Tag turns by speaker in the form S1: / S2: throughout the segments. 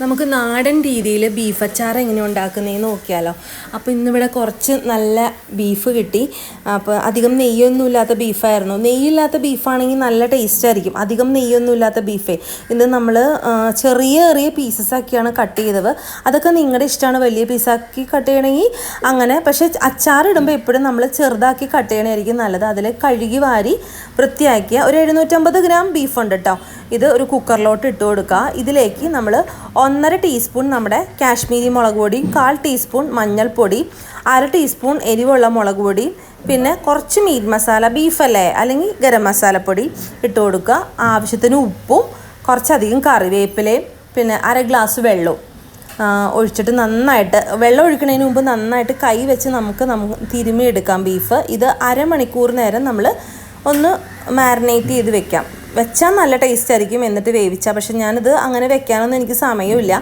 S1: നമുക്ക് നാടൻ രീതിയിൽ ബീഫ് അച്ചാർ എങ്ങനെ ഉണ്ടാക്കുന്നതെന്ന് നോക്കിയാലോ. അപ്പോൾ ഇന്നിവിടെ കുറച്ച് നല്ല ബീഫ് കിട്ടി. അപ്പോൾ അധികം നെയ്യൊന്നും ഇല്ലാത്ത ബീഫായിരുന്നു നെയ്യില്ലാത്ത ബീഫാണെങ്കിൽ നല്ല ടേസ്റ്റ് ആയിരിക്കും. അധികം നെയ്യൊന്നും ഇല്ലാത്ത ബീഫേ ഇത് നമ്മൾ ചെറിയ ചെറിയ പീസസ് ആക്കിയാണ് കട്ട് ചെയ്തത്. അതൊക്കെ നിങ്ങളുടെ ഇഷ്ടമാണ് വലിയ പീസാക്കി കട്ട് ചെയ്യണമെങ്കിൽ അങ്ങനെ. പക്ഷേ അച്ചാർ ഇടുമ്പോൾ എപ്പോഴും നമ്മൾ ചെറുതാക്കി കട്ട് ചെയ്യണമായിരിക്കും നല്ലത്. അതിൽ കഴുകി വാരി വൃത്തിയാക്കിയ ഒരു എഴുന്നൂറ്റമ്പത് ഗ്രാം ബീഫ് ഉണ്ട് കേട്ടോ ഇത് ഒരു കുക്കറിലോട്ട് ഇട്ട് കൊടുക്കുക ഇതിലേക്ക് നമ്മൾ ഒന്നര ടീസ്പൂൺ നമ്മുടെ കാശ്മീരി മുളക് പൊടി കാൽ ടീസ്പൂൺ മഞ്ഞൾപ്പൊടി അര ടീസ്പൂൺ എരിവുള്ള മുളക് പൊടി പിന്നെ കുറച്ച് മീറ്റ് മസാല ബീഫല്ലേ? അല്ലെങ്കിൽ ഗരം മസാലപ്പൊടി ഇട്ട് കൊടുക്കുക. ആവശ്യത്തിന് ഉപ്പും കുറച്ചധികം കറിവേപ്പിലയും പിന്നെ അര ഗ്ലാസ് വെള്ളവും. ഒഴിച്ചിട്ട് നന്നായിട്ട് വെള്ളം ഒഴിക്കുന്നതിന് മുമ്പ് നന്നായിട്ട് കൈ വെച്ച് നമുക്ക് നമുക്ക് തിരുമ്മി എടുക്കാം ബീഫ്. ഇത് അരമണിക്കൂർ നേരം നമ്മൾ ഒന്ന് മാരിനേറ്റ് ചെയ്ത് വെക്കാം. വെച്ചാൽ നല്ല ടേസ്റ്റ് ആയിരിക്കും എന്നിട്ട് വേവിച്ചാൽ പക്ഷെ ഞാനിത് അങ്ങനെ വെക്കാനൊന്നും എനിക്ക് സമയമില്ല.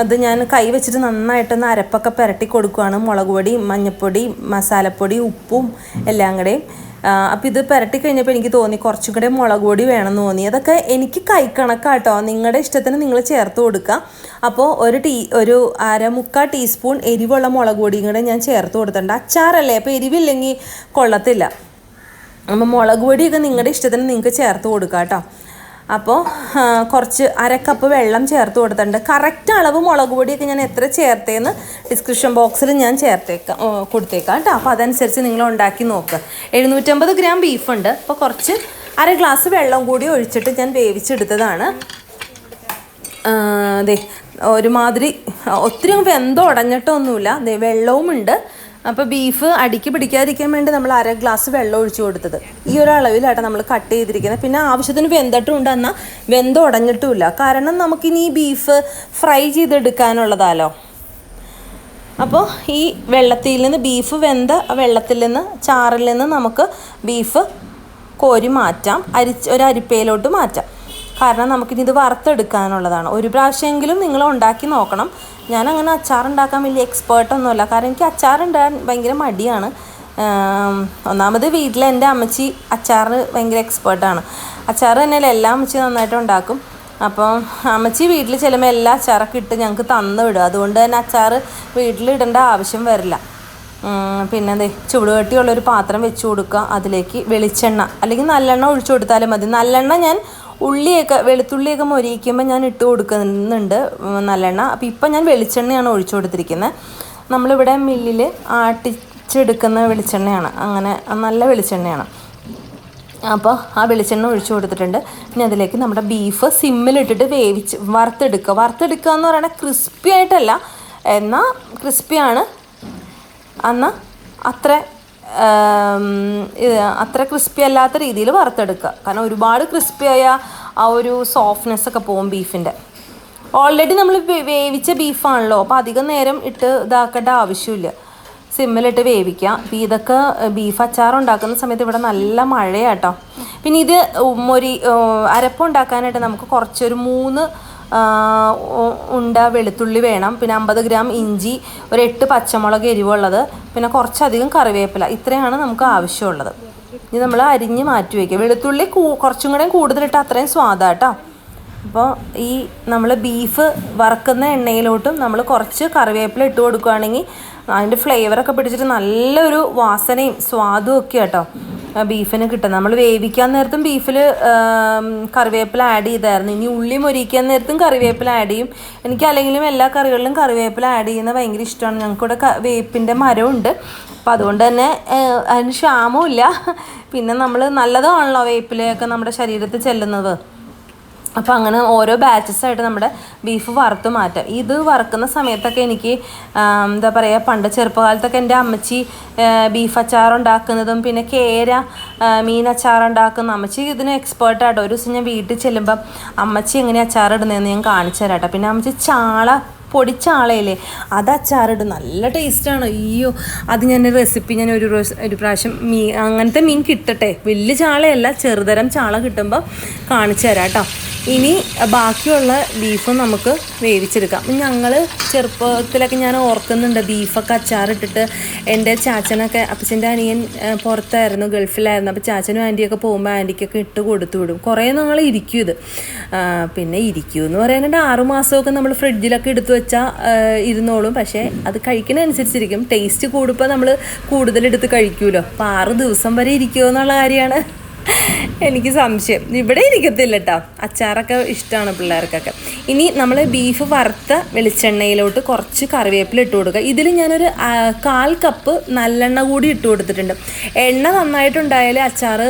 S1: അത് ഞാൻ കൈ വെച്ചിട്ട് നന്നായിട്ടൊന്ന് അരപ്പൊക്കെ പുരട്ടി കൊടുക്കുകയാണ് മുളക് പൊടി മഞ്ഞൾപ്പൊടി മസാലപ്പൊടി ഉപ്പും എല്ലാം കൂടെയും അപ്പോൾ ഇത് പുരട്ടി കഴിഞ്ഞപ്പോൾ എനിക്ക് തോന്നി കുറച്ചും കൂടെ മുളക് പൊടി വേണമെന്ന് തോന്നി. അതൊക്കെ എനിക്ക് കൈക്കണക്കാട്ടോ നിങ്ങളുടെ ഇഷ്ടത്തിന് നിങ്ങൾ ചേർത്ത് കൊടുക്കുക അപ്പോൾ ഒരു ടീ ഒരു അരമുക്കാൽ ടീസ്പൂൺ എരിവുള്ള മുളക് പൊടിയും കൂടെ ഞാൻ ചേർത്ത് കൊടുത്തിട്ടുണ്ട്. അച്ചാറല്ലേ? അപ്പോൾ എരിവില്ലെങ്കിൽ കൊള്ളത്തില്ല. അപ്പോൾ മുളക് പൊടിയൊക്കെ നിങ്ങളുടെ ഇഷ്ടത്തിന് നിങ്ങൾക്ക് ചേർത്ത് കൊടുക്കുക കേട്ടോ അപ്പോൾ കുറച്ച് അരക്കപ്പ് വെള്ളം ചേർത്ത് കൊടുത്തിട്ടുണ്ട്. കറക്റ്റ് അളവ് മുളക് പൊടിയൊക്കെ ഞാൻ എത്ര ചേർത്തേന്ന് ഡിസ്ക്രിപ്ഷൻ ബോക്സിൽ ഞാൻ ചേർത്തേക്കാം കൊടുത്തേക്കാം കേട്ടോ അപ്പോൾ അതനുസരിച്ച് നിങ്ങൾ ഉണ്ടാക്കി നോക്കുക എഴുന്നൂറ്റമ്പത് ഗ്രാം ബീഫുണ്ട് അപ്പോൾ കുറച്ച് അര ഗ്ലാസ് വെള്ളം കൂടി ഒഴിച്ചിട്ട് ഞാൻ വേവിച്ചെടുത്തതാണ്. അതെ ഒരുമാതിരി ഒത്തിരി വെന്തോ ഉടഞ്ഞിട്ടൊന്നുമില്ല. വെള്ളവുമുണ്ട്. അപ്പോൾ ബീഫ് അടിക്ക് പിടിക്കാതിരിക്കാൻ വേണ്ടി നമ്മൾ അര ഗ്ലാസ് വെള്ളം ഒഴിച്ചു കൊടുത്തത്. ഈ ഒരു നമ്മൾ കട്ട് ചെയ്തിരിക്കുന്നത്. പിന്നെ ആവശ്യത്തിന് വെന്തിട്ടും എന്നാൽ വെന്തോ ഉടഞ്ഞിട്ടുമില്ല. കാരണം നമുക്കിനി ഈ ബീഫ് ഫ്രൈ ചെയ്തെടുക്കാനുള്ളതാലോ. അപ്പോൾ ഈ വെള്ളത്തിൽ നിന്ന് ബീഫ് വെന്ത വെള്ളത്തിൽ നിന്ന് ചാറിൽ നിന്ന് നമുക്ക് ബീഫ് കോരി മാറ്റാം. അരി ഒരു അരിപ്പയിലോട്ട് മാറ്റാം. കാരണം നമുക്കിനി ഇത് വറുത്തെടുക്കാനുള്ളതാണ്. ഒരു പ്രാവശ്യമെങ്കിലും നിങ്ങൾ ഉണ്ടാക്കി നോക്കണം. ഞാൻ അങ്ങനെ അച്ചാർ ഉണ്ടാക്കാൻ വലിയ എക്സ്പേർട്ടൊന്നുമല്ല. കാരണം എനിക്ക് അച്ചാർ ഉണ്ടാകാൻ ഭയങ്കര മടിയാണ്. ഒന്നാമത് വീട്ടിൽ എന്റെ അമ്മച്ചി അച്ചാർ ഭയങ്കര എക്സ്പേർട്ടാണ്. അച്ചാർ തന്നെയല്ല എല്ലാ അമ്മച്ചി നന്നായിട്ട് ഉണ്ടാക്കും. അപ്പം അമ്മച്ചി വീട്ടിൽ ചെല്ലുമ്പോൾ എല്ലാ അച്ചാറൊക്കെ ഇട്ട് ഞങ്ങൾക്ക് തന്നു വിടും. അതുകൊണ്ട് തന്നെ അച്ചാർ വീട്ടിലിടേണ്ട ആവശ്യം വരില്ല. പിന്നെ ദേ ചുടുകട്ടിയുള്ളൊരു പാത്രം വെച്ച് കൊടുക്കുക. അതിലേക്ക് വെളിച്ചെണ്ണ. അല്ലെങ്കിൽ നല്ലെണ്ണ ഒഴിച്ചു കൊടുത്താലും മതി. നല്ലെണ്ണ ഞാൻ ഉള്ളിയൊക്കെ വെളുത്തുള്ളിയൊക്കെ മൊരിയിക്കുമ്പോൾ ഞാൻ ഇട്ട് കൊടുക്കുന്നുണ്ട് നല്ലെണ്ണ. അപ്പോൾ ഇപ്പം ഞാൻ വെളിച്ചെണ്ണയാണ് ഒഴിച്ചു കൊടുത്തിരിക്കുന്നത് നമ്മളിവിടെ മില്ലിൽ ആട്ടിച്ചെടുക്കുന്ന വെളിച്ചെണ്ണയാണ്. അങ്ങനെ നല്ല വെളിച്ചെണ്ണയാണ്. അപ്പോൾ ആ വെളിച്ചെണ്ണ ഒഴിച്ചു കൊടുത്തിട്ടുണ്ട്. ഇനി അതിലേക്ക് നമ്മുടെ ബീഫ് സിമ്മിലിട്ടിട്ട് വേവിച്ച് വറുത്തെടുക്കുക. വറുത്തെടുക്കുക എന്ന് പറയുന്നത് ക്രിസ്പി ആയിട്ടല്ല. എന്നാൽ ക്രിസ്പിയാണ്. എന്നാൽ അത്ര അത്ര ക്രിസ്പി അല്ലാത്ത രീതിയിൽ വറുത്തെടുക്കുക. കാരണം ഒരുപാട് ക്രിസ്പി ആയ ആ ഒരു സോഫ്റ്റ്നെസ് ഒക്കെ പോകും ബീഫിന്റെ ഓൾറെഡി നമ്മൾ വേവിച്ച ബീഫാണല്ലോ അപ്പോൾ അധികം നേരം ഇട്ട് ഇതാക്കേണ്ട ആവശ്യമില്ല. സിമ്മിലിട്ട് വേവിക്കുക. അപ്പോൾ ഇതൊക്കെ ബീഫ് അച്ചാർ ഉണ്ടാക്കുന്ന സമയത്ത് ഇവിടെ നല്ല മഴയാട്ടോ. പിന്നെ ഇത് ഒരു അരപ്പുണ്ടാക്കാനായിട്ട് നമുക്ക് കുറച്ചൊരു മൂന്ന് ഉണ്ട വെളുത്തുള്ളി വേണം. പിന്നെ അമ്പത് ഗ്രാം ഇഞ്ചി ഒരു എട്ട് പച്ചമുളക് എരിവുള്ളത്. പിന്നെ കുറച്ചധികം കറിവേപ്പില. ഇത്രയാണ് നമുക്ക് ആവശ്യമുള്ളത്. ഇനി നമ്മൾ അരിഞ്ഞ് മാറ്റി വയ്ക്കുക വെളുത്തുള്ളി കുറച്ചും കൂടെ കൂടുതലിട്ട് അത്രയും സ്വാദാട്ടോ അപ്പോൾ ഈ നമ്മൾ ബീഫ് വറക്കുന്ന എണ്ണയിലോട്ടും നമ്മൾ കുറച്ച് കറിവേപ്പില ഇട്ട് കൊടുക്കുകയാണെങ്കിൽ അതിന്റെ ഫ്ലേവറൊക്കെ പിടിച്ചിട്ട് നല്ലൊരു വാസനയും സ്വാദും ഒക്കെ കേട്ടോ ബീഫിന് കിട്ടും നമ്മൾ വേവിക്കാൻ നേരത്തും ബീഫിൽ കറിവേപ്പില ആഡ് ചെയ്തായിരുന്നു. ഇനി ഉള്ളി മൊരിക്കാൻ നേരത്തും കറിവേപ്പില ആഡ് ചെയ്യും. എനിക്ക് അല്ലെങ്കിലും എല്ലാ കറികളിലും കറിവേപ്പില ആഡ് ചെയ്യുന്നത് ഭയങ്കര ഇഷ്ടമാണ്. ഞങ്ങൾക്കിവിടെ വേപ്പിന്റെ മരമുണ്ട് അപ്പോൾ അതുകൊണ്ട് തന്നെ അതിന് ക്ഷാമവും പിന്നെ നമ്മൾ നല്ലതാണല്ലോ വേപ്പിലയൊക്കെ നമ്മുടെ ശരീരത്തിൽ ചെല്ലുന്നത്. അപ്പോൾ അങ്ങനെ ഓരോ ബാച്ചസ് ആയിട്ട് നമ്മുടെ ബീഫ് വറുത്ത് മാറ്റാം. ഇത് വറുക്കുന്ന സമയത്തൊക്കെ എനിക്ക് എന്താ പറയുക പണ്ട് ചെറുപ്പകാലത്തൊക്കെ എന്റെ അമ്മച്ചി ബീഫ് അച്ചാർ ഉണ്ടാക്കുന്നതും പിന്നെ കേര മീൻ അച്ചാർ ഉണ്ടാക്കുന്ന അമ്മച്ചി ഇതിന് എക്സ്പേർട്ട് ആട്ടോ. ഒരു ദിവസം ഞാൻ വീട്ടിൽ ചെല്ലുമ്പം അമ്മച്ചി എങ്ങനെ അച്ചാർ ഇടുന്നതെന്ന് ഞാൻ കാണിച്ചു തരാട്ടോ പിന്നെ അമ്മച്ചി ചാള പൊടിച്ചാളയില്ലേ അത് അച്ചാറിടും നല്ല ടേസ്റ്റാണ് അയ്യോ അത് ഞാൻ റെസിപ്പി ഞാൻ ഒരു ഒരു പ്രാവശ്യം മീൻ അങ്ങനത്തെ മീൻ കിട്ടട്ടെ. വലിയ ചാളയല്ല ചെറുതരം ചാള കിട്ടുമ്പോൾ കാണിച്ചു തരാം കേട്ടോ. ഇനി ബാക്കിയുള്ള ബീഫ് നമുക്ക് വേവിച്ചെടുക്കാം. ഞങ്ങൾ ചെറുപ്പത്തിലൊക്കെ ഞാൻ ഓർക്കുന്നുണ്ട് ബീഫൊക്കെ അച്ചാറിട്ടിട്ട് എന്റെ ചാച്ചനൊക്കെ അപ്പച്ചന്റെ അനിയൻ പുറത്തായിരുന്നു ഗൾഫിലായിരുന്നു. അപ്പോൾ ചാച്ചനും ആന്റിയൊക്കെ പോകുമ്പോൾ ആന്റിക്കൊക്കെ ഇട്ട് കൊടുത്തു വിടും. കുറേ നിങ്ങൾ ഇരിക്കും ഇത്. പിന്നെ ഇരിക്കൂ എന്ന് പറയാനായിട്ട് ആറുമാസമൊക്കെ നമ്മൾ ഫ്രിഡ്ജിലൊക്കെ എടുത്തു വെച്ചാൽ ഇരുന്നോളും. പക്ഷേ അത് കഴിക്കുന്നതനുസരിച്ചിരിക്കും ടേസ്റ്റ് കൂടുമ്പോൾ നമ്മൾ കൂടുതലെടുത്ത് കഴിക്കുമല്ലോ അപ്പോൾ ആറ് ദിവസം വരെ ഇരിക്കുമോ എന്നുള്ള കാര്യമാണ്. എനിക്ക് സംശയം. ഇവിടെ ഇരിക്കത്തില്ല കേട്ടോ അച്ചാറൊക്കെ ഇഷ്ടമാണ് പിള്ളേർക്കൊക്കെ. ഇനി നമ്മൾ ബീഫ് വറുത്ത വെളിച്ചെണ്ണയിലോട്ട് കുറച്ച് കറിവേപ്പില ഇട്ട് കൊടുക്കുക. ഇതിൽ ഞാനൊരു കാൽ കപ്പ് നല്ലെണ്ണ കൂടി ഇട്ട് കൊടുത്തിട്ടുണ്ട്. എണ്ണ നന്നായിട്ടുണ്ടായാലേ അച്ചാറ്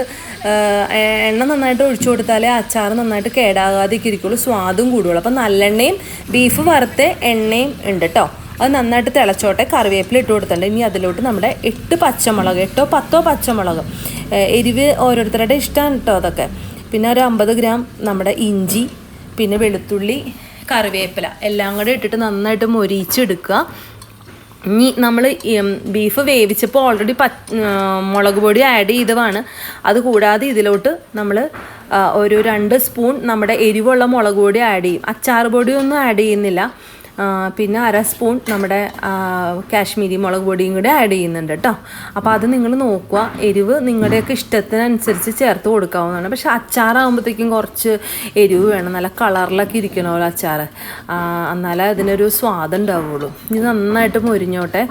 S1: എണ്ണ നന്നായിട്ട് ഒഴിച്ചു കൊടുത്താലേ അച്ചാറ് നന്നായിട്ട് കേടാകാതെയൊക്കെ ഇരിക്കുള്ളൂ. സ്വാദും കൂടുള്ളൂ. അപ്പം നല്ലെണ്ണയും ബീഫ് വറുത്ത എണ്ണയും ഉണ്ട് കേട്ടോ അത് നന്നായിട്ട് തിളച്ചോട്ടെ. കറിവേപ്പില ഇട്ട് കൊടുത്തിട്ടുണ്ട്. ഇനി അതിലോട്ട് നമ്മുടെ എട്ട് പച്ചമുളക് എട്ടോ പത്തോ പച്ചമുളക് എരിവ് ഓരോരുത്തരുടെ ഇഷ്ടമാണ് കേട്ടോ അതൊക്കെ. പിന്നെ ഒരു അമ്പത് ഗ്രാം നമ്മുടെ ഇഞ്ചി പിന്നെ വെളുത്തുള്ളി കറിവേപ്പില എല്ലാം കൂടെ ഇട്ടിട്ട് നന്നായിട്ട് മൊരിച്ചെടുക്കുക. ഇനി നമ്മൾ ബീഫ് വേവിച്ചപ്പോൾ ഓൾറെഡി പ മുളക് പൊടി ആഡ് ചെയ്തതാണ്. അത് കൂടാതെ ഇതിലോട്ട് നമ്മൾ ഒരു രണ്ട് സ്പൂൺ നമ്മുടെ എരിവുള്ള മുളക് പൊടി ആഡ് ചെയ്യും. അച്ചാർ പൊടിയൊന്നും ആഡ് ചെയ്യുന്നില്ല. പിന്നെ അര സ്പൂൺ നമ്മുടെ കാശ്മീരി മുളക് പൊടിയും കൂടെ ആഡ് ചെയ്യുന്നുണ്ട് കേട്ടോ അപ്പോൾ അത് നിങ്ങൾ നോക്കുക. എരിവ് നിങ്ങളുടെയൊക്കെ ഇഷ്ടത്തിനനുസരിച്ച് ചേർത്ത് കൊടുക്കാവുന്നതാണ്. പക്ഷേ അച്ചാറാകുമ്പോഴത്തേക്കും കുറച്ച് എരിവ് വേണം. നല്ല കളറിലൊക്കെ ഇരിക്കണമല്ലോ അച്ചാർ എന്നാലേ അതിനൊരു സ്വാദം ഉണ്ടാവുള്ളൂ. ഇത് നന്നായിട്ട് മൊരിഞ്ഞോട്ടെ.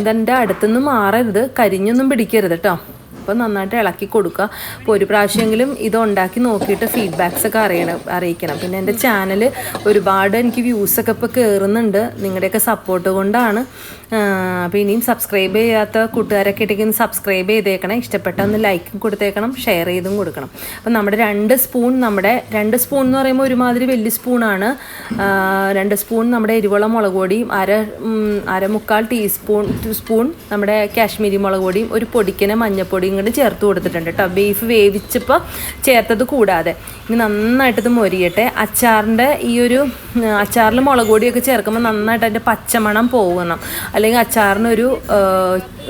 S1: ഇതെന്റെ അടുത്തുനിന്ന് മാറരുത്. കരിഞ്ഞൊന്നും പിടിക്കരുത് കേട്ടോ അപ്പോൾ നന്നായിട്ട് ഇളക്കി കൊടുക്കുക. അപ്പോൾ ഒരു പ്രാവശ്യമെങ്കിലും ഇത് ഉണ്ടാക്കി നോക്കിയിട്ട് ഫീഡ്ബാക്സ് ഒക്കെ അറിയണം അറിയിക്കണം. പിന്നെ എന്റെ ചാനൽ ഒരുപാട് എനിക്ക് വ്യൂസൊക്കെ ഇപ്പോൾ കയറുന്നുണ്ട് നിങ്ങളുടെയൊക്കെ സപ്പോർട്ട് കൊണ്ടാണ്. അപ്പോൾ ഇനിയും സബ്സ്ക്രൈബ് ചെയ്യാത്ത കൂട്ടുകാരൊക്കെ ഇടയ്ക്ക് സബ്സ്ക്രൈബ് ചെയ്തേക്കണം. ഇഷ്ടപ്പെട്ട ഒന്ന് ലൈക്കും കൊടുത്തേക്കണം ഷെയർ ചെയ്തും കൊടുക്കണം. അപ്പം നമ്മുടെ രണ്ട് സ്പൂൺ നമ്മുടെ രണ്ട് സ്പൂൺ എന്ന് പറയുമ്പോൾ ഒരുമാതിരി വലിയ സ്പൂണാണ് രണ്ട് സ്പൂൺ നമ്മുടെ എരിവളം മുളക് പൊടിയും അര അരമുക്കാൽ അര മുക്കാൽ ടീസ്പൂൺ സ്പൂൺ നമ്മുടെ കാശ്മീരി മുളക് പൊടിയും ഒരു പൊടിക്കന മഞ്ഞപ്പൊടിയും കൂടി ചേർത്ത് കൊടുത്തിട്ടുണ്ട് കേട്ടോ. ബീഫ് വേവിച്ചപ്പോൾ ചേർത്തത് കൂടാതെ. ഇനി നന്നായിട്ടത് മൊരിയട്ടെ. അച്ചാറിന്റെ ഈ ഒരു അച്ചാറിൽ മുളക് പൊടിയൊക്കെ ചേർക്കുമ്പോൾ നന്നായിട്ട് അതിന്റെ പച്ചമണം പോകണം അല്ലെങ്കിൽ അച്ചാറിനൊരു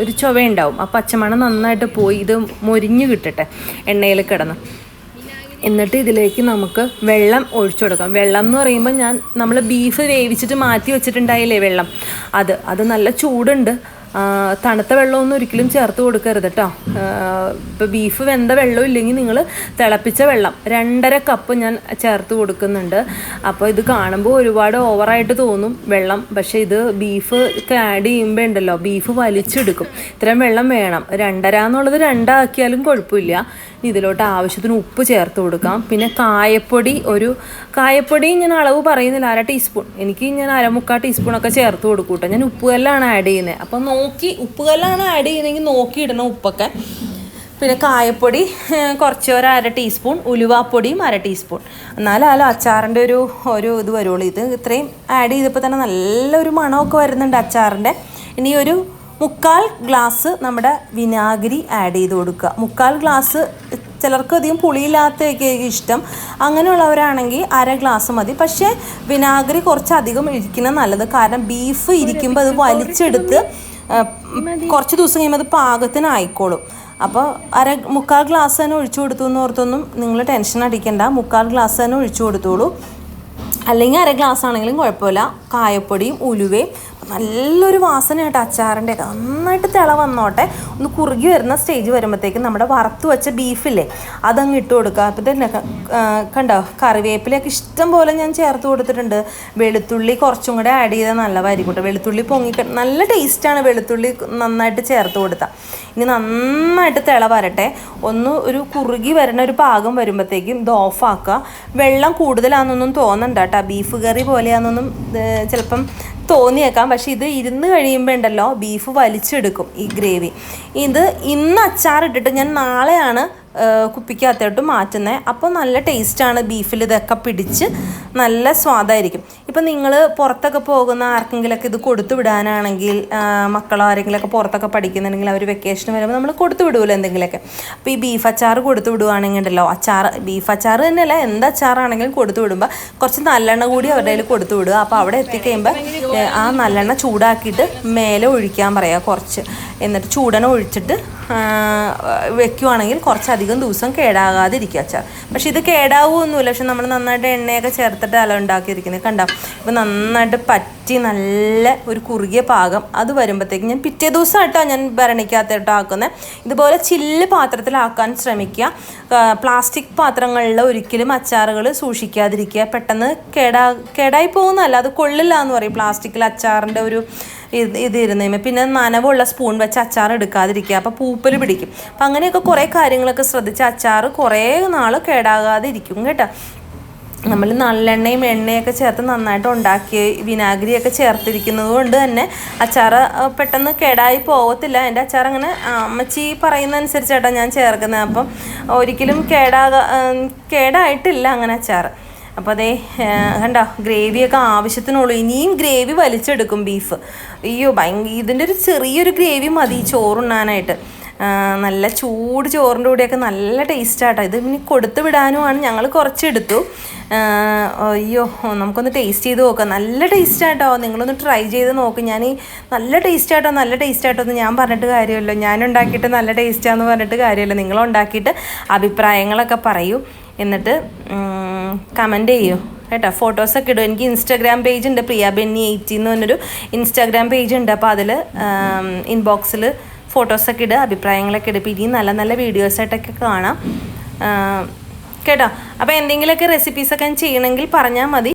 S1: ഒരു ചുവ ഉണ്ടാവും ആ പച്ചമണം നന്നായിട്ട് പോയി ഇത് മൊരിഞ്ഞ് കിട്ടട്ടെ എണ്ണയിൽ കിടന്ന്. എന്നിട്ട് ഇതിലേക്ക് നമുക്ക് വെള്ളം ഒഴിച്ചു കൊടുക്കാം. വെള്ളം എന്ന് പറയുമ്പോൾ ഞാൻ നമ്മൾ ബീഫ് വേവിച്ചിട്ട് മാറ്റി വെച്ചിട്ടുണ്ടായില്ലേ വെള്ളം? അത് അത് നല്ല ചൂടുണ്ട്. തണുത്ത വെള്ളമൊന്നും ഒരിക്കലും ചേർത്ത് കൊടുക്കരുത് കേട്ടോ ഇപ്പോൾ ബീഫ് വെന്ത വെള്ളം ഇല്ലെങ്കിൽ നിങ്ങൾ തിളപ്പിച്ച വെള്ളം രണ്ടര കപ്പ് ഞാൻ ചേർത്ത് കൊടുക്കുന്നുണ്ട്. അപ്പോൾ ഇത് കാണുമ്പോൾ ഒരുപാട് ഓവറായിട്ട് തോന്നും വെള്ളം. പക്ഷേ ഇത് ബീഫ് ആഡ് ചെയ്യുമ്പോൾ ഉണ്ടല്ലോ ബീഫ് വലിച്ചെടുക്കും. ഇത്രയും വെള്ളം വേണം. രണ്ടര എന്നുള്ളത് രണ്ടാക്കിയാലും കുഴപ്പമില്ല. ഇതിലോട്ട് ആവശ്യത്തിന് ഉപ്പ് ചേർത്ത് കൊടുക്കാം. പിന്നെ കായപ്പൊടി ഒരു കായപ്പൊടി ഞാൻ അളവ് പറയുന്നില്ല അര ടീസ്പൂൺ എനിക്ക് ഞാൻ അരമുക്കാൽ ടീസ്പൂണൊക്കെ ചേർത്ത് കൊടുക്കൂട്ടോ. കേട്ടോ ഞാൻ ഉപ്പുകല്ലാണ് ആഡ് ചെയ്യുന്നത് അപ്പം നോക്കി ഉപ്പുകല്ലാണ് ആഡ് ചെയ്യുന്നതെങ്കിൽ നോക്കി ഇടണം ഉപ്പൊക്കെ. പിന്നെ കായപ്പൊടി കുറച്ച് ഒരു അര ടീസ്പൂൺ ഉലുവാപ്പൊടിയും അര ടീസ്പൂൺ എന്നാലാലോ അച്ചാറിന്റെ ഒരു ഒരു ഇത് വരുള്ളൂ. ഇത് ഇത്രയും ആഡ് ചെയ്തപ്പോൾ തന്നെ നല്ലൊരു മണമൊക്കെ വരുന്നുണ്ട് അച്ചാറിന്റെ. ഇനി ഒരു മുക്കാൽ ഗ്ലാസ് നമ്മുടെ വിനാഗിരി ആഡ് ചെയ്ത് കൊടുക്കുക. മുക്കാൽ ഗ്ലാസ് ചിലർക്ക് അധികം പുളിയില്ലാത്തതൊക്കെ ഇഷ്ടം. അങ്ങനെയുള്ളവരാണെങ്കിൽ അര ഗ്ലാസ് മതി. പക്ഷേ വിനാഗിരി കുറച്ചധികം ഇരിക്കുന്നത് നല്ലത്. കാരണം ബീഫ് ഇരിക്കുമ്പോൾ അത് വലിച്ചെടുത്ത് കുറച്ച് ദിവസം കഴിയുമ്പോൾ അത് പാകത്തിനായിക്കോളും. അപ്പോൾ അര മുക്കാൽ ഗ്ലാസ് തന്നെ ഒഴിച്ചു കൊടുത്തു എന്ന് ഓർത്തൊന്നും നിങ്ങൾ ടെൻഷൻ അടിക്കണ്ട. മുക്കാൽ ഗ്ലാസ് തന്നെ ഒഴിച്ചു കൊടുത്തോളൂ. അല്ലെങ്കിൽ അര ഗ്ലാസ് ആണെങ്കിലും കുഴപ്പമില്ല. കായപ്പൊടിയും ഉലുവയും നല്ലൊരു വാസന കേട്ടോ അച്ചാറിന്റെ ഒക്കെ നന്നായിട്ട് തിള വന്നോട്ടെ. ഒന്ന് കുറുകി വരുന്ന സ്റ്റേജ് വരുമ്പോഴത്തേക്കും നമ്മുടെ വറുത്ത് വെച്ച ബീഫില്ലേ അതങ്ങ് ഇട്ട് കൊടുക്കുക. അപ്പോൾ തന്നെ കണ്ടോ? കറിവേപ്പിലയൊക്കെ ഇഷ്ടം പോലെ ഞാൻ ചേർത്ത് കൊടുത്തിട്ടുണ്ട്. വെളുത്തുള്ളി കുറച്ചും കൂടെ ആഡ് ചെയ്താൽ നല്ലതായിരിക്കും കേട്ടോ വെളുത്തുള്ളി പൊങ്ങി നല്ല ടേസ്റ്റാണ് വെളുത്തുള്ളി നന്നായിട്ട് ചേർത്ത് കൊടുത്താൽ ഇനി നന്നായിട്ട് തിള വരട്ടെ. ഒന്ന് ഒരു കുറുകി വരുന്ന ഒരു പാകം വരുമ്പോഴത്തേക്കും ഇത് ഓഫാക്കുക വെള്ളം കൂടുതലാണെന്നൊന്നും തോന്നണ്ട കേട്ടോ ബീഫ് കറി പോലെയാണെന്നൊന്നും ചിലപ്പം തോന്നിയേക്കാം. പക്ഷേ ഇത് ഇരുന്ന് കഴിയുമ്പോൾ ഉണ്ടല്ലോ ബീഫ് വലിച്ചെടുക്കും ഈ ഗ്രേവി ഇത് ഇന്ന് അച്ചാറിട്ടിട്ട് ഞാൻ നാളെയാണ് കുപ്പിക്കകത്തോട്ട് മാറ്റുന്നത് അപ്പോൾ നല്ല ടേസ്റ്റാണ് ബീഫിൽ ഇതൊക്കെ പിടിച്ച് നല്ല സ്വാദായിരിക്കും. ഇപ്പം നിങ്ങൾ പുറത്തൊക്കെ പോകുന്ന ആർക്കെങ്കിലൊക്കെ ഇത് കൊടുത്തു വിടാനാണെങ്കിൽ മക്കളോ ആരെങ്കിലുമൊക്കെ പുറത്തൊക്കെ പഠിക്കുന്നുണ്ടെങ്കിൽ അവർ വെക്കേഷൻ വരുമ്പോൾ നമ്മൾ കൊടുത്തു വിടുമല്ലോ എന്തെങ്കിലുമൊക്കെ അപ്പോൾ ഈ ബീഫ് അച്ചാർ കൊടുത്തു വിടുവാണെങ്കിൽ ഉണ്ടല്ലോ അച്ചാർ ബീഫ് അച്ചാർ തന്നെയല്ല എന്ത് അച്ചാറാണെങ്കിലും കൊടുത്തു വിടുമ്പോൾ കുറച്ച് നല്ലെണ്ണ കൂടി അവരുടെ കയ്യിൽ കൊടുത്തു വിടുക. അപ്പോൾ അവിടെ എത്തിക്കഴിയുമ്പോൾ ആ നല്ലെണ്ണ ചൂടാക്കിയിട്ട് മേലെ ഒഴിക്കാൻ പറയുക കുറച്ച്. എന്നിട്ട് ചൂടെണ്ണ ഒഴിച്ചിട്ട് വെക്കുവാണെങ്കിൽ കുറച്ചധികം ദിവസം കേടാകാതിരിക്കുക അച്ചാർ പക്ഷേ ഇത് കേടാവുമൊന്നുമില്ല പക്ഷെ നമ്മൾ നന്നായിട്ട് എണ്ണയൊക്കെ ചേർത്തിട്ട് അല ഉണ്ടാക്കിയിരിക്കുന്നത് കണ്ടോ? ഇപ്പം നന്നായിട്ട് പറ്റി നല്ല ഒരു കുറുകിയ പാകം. അത് വരുമ്പോഴത്തേക്ക് ഞാൻ പിറ്റേ ദിവസം ആയിട്ടോ ഞാൻ ഭരണിക്കാത്തോട്ട് ആക്കുന്നത് ഇതുപോലെ ചില്ല് പാത്രത്തിലാക്കാൻ ശ്രമിക്കുക. പ്ലാസ്റ്റിക് പാത്രങ്ങളിൽ ഒരിക്കലും അച്ചാറുകൾ സൂക്ഷിക്കാതിരിക്കുക. പെട്ടെന്ന് കേടാ കേടായി പോകുന്നതല്ല. അത് കൊള്ളില്ല എന്ന് പറയും. പ്ലാസ്റ്റിക്കിൽ അച്ചാറിന്റെ ഒരു ഇത് ഇത് ഇരുന്നേമേ പിന്നെ നനവുള്ള സ്പൂൺ വെച്ച് അച്ചാർ എടുക്കാതിരിക്കുക. അപ്പോൾ പൂപ്പൽ പിടിക്കും. അപ്പം അങ്ങനെയൊക്കെ കുറേ കാര്യങ്ങളൊക്കെ ശ്രദ്ധിച്ച് അച്ചാർ കുറേ നാൾ കേടാകാതെ ഇരിക്കും കേട്ടോ. നമ്മൾ നല്ലെണ്ണയും എണ്ണയൊക്കെ ചേർത്ത് നന്നായിട്ട് ഉണ്ടാക്കി വിനാഗിരിയൊക്കെ ചേർത്തിരിക്കുന്നത് കൊണ്ട് തന്നെ അച്ചാർ പെട്ടെന്ന് കേടായി പോകത്തില്ല എന്റെ അച്ചാർ അങ്ങനെ അമ്മച്ചി പറയുന്ന അനുസരിച്ചാട്ടോ ഞാൻ ചേർക്കുന്നത്. അപ്പം ഒരിക്കലും കേടാകാ കേടായിട്ടില്ല അങ്ങനെ അച്ചാർ. അപ്പോൾ അതേ കണ്ടോ? ഗ്രേവിയൊക്കെ ആവശ്യത്തിനുള്ളൂ. ഇനിയും ഗ്രേവി വലിച്ചെടുക്കും ബീഫ് അയ്യോ ഭയങ്കര ഇതിന്റെ ഒരു ചെറിയൊരു ഗ്രേവി മതി ചോറുണ്ണാനായിട്ട്. നല്ല ചൂട് ചോറിന്റെ കൂടെയൊക്കെ നല്ല ടേസ്റ്റാട്ടോ ഇത് ഇനി കൊടുത്തു വിടാനുമാണ്. ഞങ്ങൾ കുറച്ചെടുത്തു. അയ്യോ നമുക്കൊന്ന് ടേസ്റ്റ് ചെയ്ത് നോക്കാം. നല്ല ടേസ്റ്റാട്ടോ നിങ്ങളൊന്ന് ട്രൈ ചെയ്ത് നോക്ക്. ഞാൻ നല്ല ടേസ്റ്റാട്ടോ നല്ല ടേസ്റ്റാട്ടോ എന്ന് ഞാൻ പറഞ്ഞിട്ട് കാര്യമല്ലോ. ഞാൻ ഉണ്ടാക്കിയിട്ട് നല്ല ടേസ്റ്റാന്ന് പറഞ്ഞിട്ട് കാര്യമല്ലോ. നിങ്ങളുണ്ടാക്കിയിട്ട് അഭിപ്രായങ്ങളൊക്കെ പറയൂ. എന്നിട്ട് കമന്റ് ചെയ്യൂ. കേട്ടോ ഫോട്ടോസൊക്കെ ഇടും. എനിക്ക് ഇൻസ്റ്റാഗ്രാം പേജ് ഉണ്ട് പ്രിയ ബെന്നി എയ്റ്റി എന്ന് പറഞ്ഞൊരു ഇൻസ്റ്റാഗ്രാം പേജ് ഉണ്ട്. അപ്പോൾ അതിൽ ഇൻബോക്സിൽ ഫോട്ടോസൊക്കെ ഇടുക അഭിപ്രായങ്ങളൊക്കെ ഇടും. ഇനിയും നല്ല നല്ല വീഡിയോസായിട്ടൊക്കെ കാണാം. കേട്ടോ. അപ്പോൾ എന്തെങ്കിലുമൊക്കെ റെസിപ്പീസൊക്കെ ചെയ്യണമെങ്കിൽ പറഞ്ഞാൽ മതി.